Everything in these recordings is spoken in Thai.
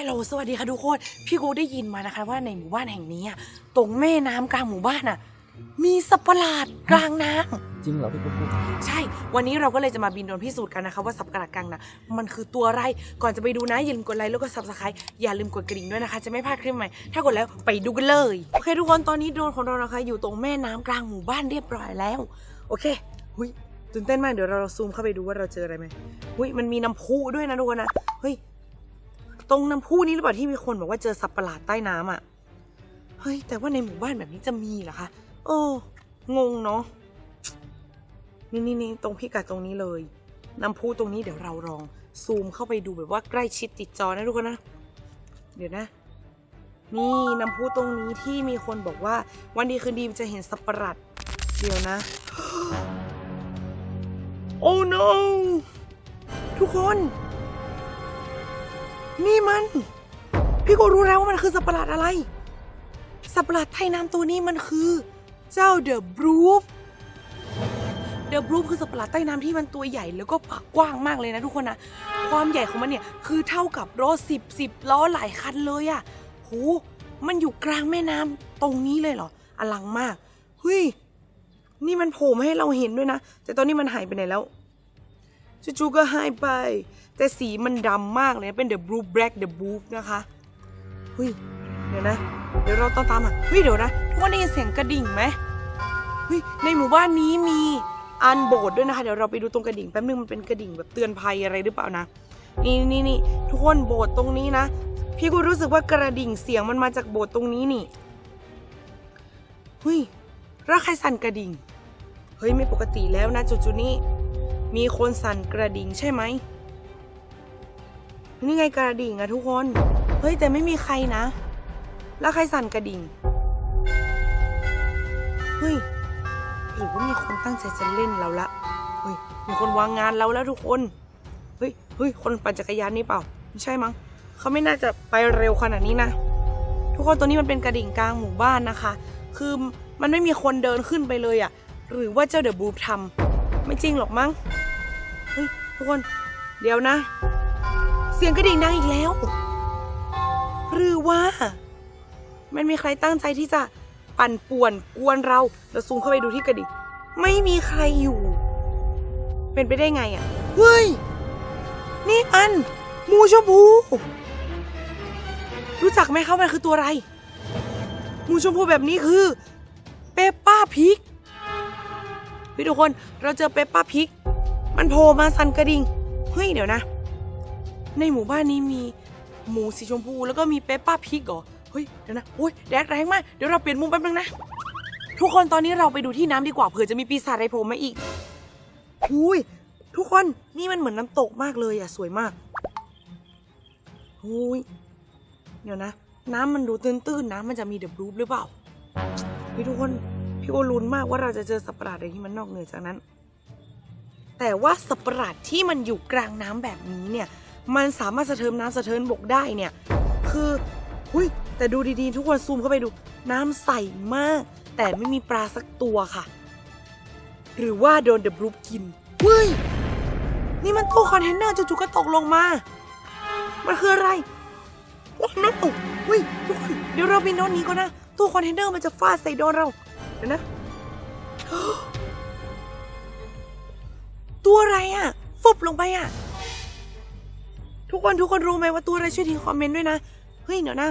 ฮัลโหลสวัสดีค่ะทุกคน พี่กูได้ยินมานะคะว่าในหมู่บ้านแห่งนี้อะตรงแม่น้ำกลางหมู่บ้านอะ มีสัตว์ประหลาดกลางน้ำ จริงเหรอพี่กุ๊กใช่ วันนี้เราก็เลยจะมาบินโดรนพิสูจน์กันนะคะว่าสัตว์ประหลาดกลางน้ำมันคือตัวอะไร ก่อนจะไปดูนะอย่าลืมกดไลค์แล้วก็ซับสไครต์อย่าลืมกดกระดิ่งด้วยนะคะ จะไม่พลาดคลิปใหม่ ถ้ากดแล้วไปดูกันเลย โอเคทุกคนตอนนี้โดรนของเรานะคะ อยู่ตรงแม่น้ำกลางหมู่บ้านเรียบร้อยแล้ว โอเคหุยตื่นเต้นมากเดี๋ยวเราซูมเข้าไปดูว่าเราเจออะไรไหมหุยมันมีน้ำพุด้วยนะทุกคนนะ เฮ้ย ตรงน้ำพุนี้หรือเปล่าที่มีคนบอกว่าเจอสัตว์ประหลาดใต้น้ำอะ เฮ้ย แต่ว่าในหมู่บ้านแบบนี้จะมีเหรอคะเอองงเนาะนี่นี่นี่ตรงพิกัดตรงนี้เลย น้ำพุตรงนี้เดี๋ยวเราลอง ซูมเข้าไปดูแบบว่าใกล้ชิดติดจอนะทุกคนนะ เดี๋ยวนะ นี่น้ำพุตรงนี้ที่มีคนบอกว่า วันดีคืนดีจะเห็นสัตว์ประหลาดเดี๋ยวนะ โอ้ no ทุกคน นี่มัน พี่ก็รู้แล้วว่ามันคือสัตว์ประหลาดอะไร สัตว์ประหลาดใต้น้ำตัวนี้มันคือ เจ้าเดอะบรูฟเดอะบรูฟคือสัตว์ประหลาดใต้น้ำที่มันตัวใหญ่แล้วก็ปากกว้างมากเลยนะทุกคนนะ ความใหญ่ของมันเนี่ยคือเท่ากับรถสิบสิบล้อหลายคันเลยอะ่ะโหมันอยู่กลางแม่น้ำตรงนี้เลยเหรอ อลังมากเฮ้ยนี่มันโผล่มาให้เราเห็นด้วยนะ แต่ตอนนี้มันหายไปไหนแล้ว จู่ๆก็หายไป แต่สีมันดำมากเลยนะเป็น The Blue Black The Blue นะคะเฮ้ยเดี๋ยวนะ เดี๋ยวเราต้องตามอะเฮ้ยเดี๋ยวนะทุกคนได้ยินเสียงกระดิ่งไหมเฮ้ยในหมู่บ้านนี้มีอันโบสถ์ด้วยนะคะเดี๋ยวเราไปดูตรงกระดิ่งแป๊บนึงมันเป็นกระดิ่งแบบเตือนภัยอะไรหรือเปล่านะนี่นี่นี่ทุกคนโบสถ์ตรงนี้นะ พี่กูรู้สึกว่ากระดิ่งเสียงมันมาจากโบสถ์ตรงนี้นี่เฮ้ยแล้วใครสั่นกระดิ่ง เฮ้ยไม่ปกติแล้วนะจุดๆนี้ มีคนสั่นกระดิ่งใช่ไหม นี่ไงกระดิ่งอะทุกคน เฮ้ยแต่ไม่มีใครนะ แล้วใครสั่นกระดิ่ง เฮ้ยหรือว่ามีคนตั้งใจจะเล่นเราละ เฮ้ย มีคนวางงานเราแล้วทุกคน เฮ้ย เฮ้ย คนปั่นจักรยานนี่เปล่า ไม่ใช่มั้ง เขาไม่น่าจะไปเร็วขนาดนี้นะ ทุกคนตัวนี้มันเป็นกระดิ่งกลางหมู่บ้านนะคะ คือมันไม่มีคนเดินขึ้นไปเลยอะหรือว่าเจ้าเดอะบูฟทำไม่จริงหรอกมั้ง เฮ้ยทุกคน เดี๋ยวนะ เสียงกระดิ่งดังอีกแล้ว หรือว่า มันมีใครตั้งใจที่จะปั่นป่วนกวนเราเราซูมเข้าไปดูที่กระดิ่งไม่มีใครอยู่ เป็นไปได้ไงอะ่ะเฮ้ย นี่อันมูชมพูรู้จักไหมเขามันคือตัวอะไรมูชมพูแบบนี้คือเปปป้าพิกพี่ทุกคนเราเจอเปปป้าพิก มันโผล่มาสันกระดิ่งเฮ้ยเดี๋ยวนะ ในหมู่บ้านนี้มีหมูสีชมพูแล้วก็มีเปปป้าพิกเหรอเฮ้ยเดี๋ยวนะโอ้ยแดดแรงมากเดี๋ยวเราเปลี่ยนมุมแป๊บนึงนะ ทุกคนตอนนี้เราไปดูที่น้ำดีกว่าเผื่อจะมีปีศาจอะไรโผล่มาอีกอุ้ยทุกคนนี่มันเหมือนน้ำตกมากเลยอะสวยมากอุ้ยเดี๋ยวนะ น้ำมันดูตื้นๆนะมันจะมีเดอะบลูหรือเปล่าพี่ทุกคนพี่ก็ลุ้นมากว่าเราจะเจอสัตว์ประหลาดอะไรที่มันนอกเหนือจากนั้น แต่ว่าสัประหลาดที่มันอยู่กลางน้ำแบบนี้เนี่ย มันสามารถสะเทินน้ำสะเทินบกได้เนี่ย คือหุยแต่ดูดีๆ ทุกคนซูมเข้าไปดู น้ำใสมาก แต่ไม่มีปลาสักตัวค่ะ หรือว่าโดนเดอะบลูปกินเฮ้ย นี่มันตู้คอนเทนเนอร์จู่ๆก็ตกลงมา มันคืออะไรโอ้โนเฮ้ยทุกคนเดี๋ยวเราบินโดนนี้ก่อนนะ ตู้คอนเทนเนอร์มันจะฟาดใส่โดนเรา เดี๋ยวนะ ตัวอะไรอะฟุบลงไปอะ ทุกคนทุกคนรู้ไหมว่าตัวอะไรช่วยทิ้งคอมเมนต์ด้วยนะ เฮ้ยเดี๋ยวนะ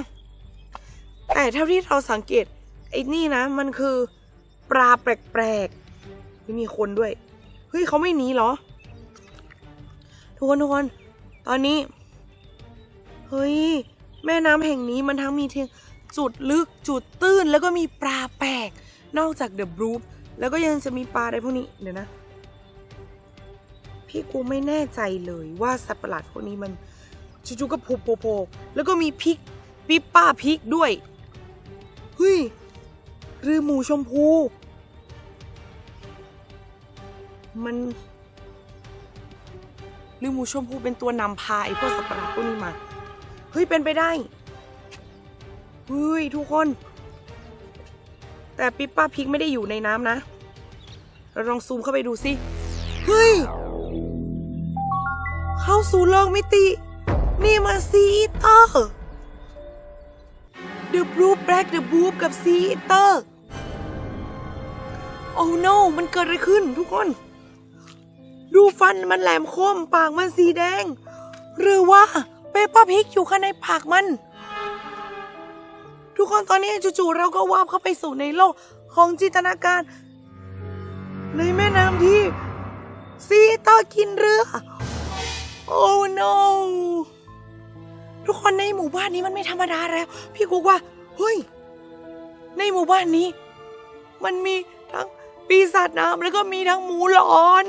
แต่เท่าที่เราสังเกตไอ้นี่นะ มันคือปลาแปลกๆไม่มีคนด้วย เฮ้ยเขาไม่หนีเหรอ ทุกคนทุกคน ตอนนี้ เฮ้ย แม่น้ำแห่งนี้มันทั้งมีเทียงจุดลึกจุดตื้นแล้วก็มีปลาแปลก นอกจากเดอะบรูฟแล้วก็ยังจะมีปลาอะไรพวกนี้เดี๋ยวนะ พี่กูไม่แน่ใจเลยว่าสัตว์ประหลาดพวกนี้มันจู่ๆก็โผล่โผล่ๆแล้วก็มีพริกปิปป้าพริกด้วยเฮ้ยหรือหมูชมพู มันหรือหมูชมพูเป็นตัวนำพาไอ้พวกสัตว์ประหลาดพวกนี้มาเฮ้ยเป็นไปได้เฮ้ยทุกคน แต่ปิปป้าพริกไม่ได้อยู่ในน้ำนะ เราลองซูมเข้าไปดูสิเฮ้ย เข้าสู่โลกมิติ นี่มันซีเตอร์จ็คเดอะบูฟกับซีเตอร์ โอ้ no มันเกิดอะไรขึ้นทุกคน ดูฟันมันแหลมคมปากมันสีแดง หรือว่าเปเปอร์พิกอยู่ข้างในปากมัน ทุกคนตอนนี้จู่ๆเราก็วาบเข้าไปสู่ในโลกของจินตนาการ ในแม่น้ำที่ซีเตอร์กินเรือ โอ้ no ทุกคนในหมู่บ้านนี้มันไม่ธรรมดาแล้ว พี่กุ๊กว่า เฮ้ย ในหมู่บ้านนี้ มันมีทั้งปีศาจน้ำแล้วก็มีทั้งหมูหลอน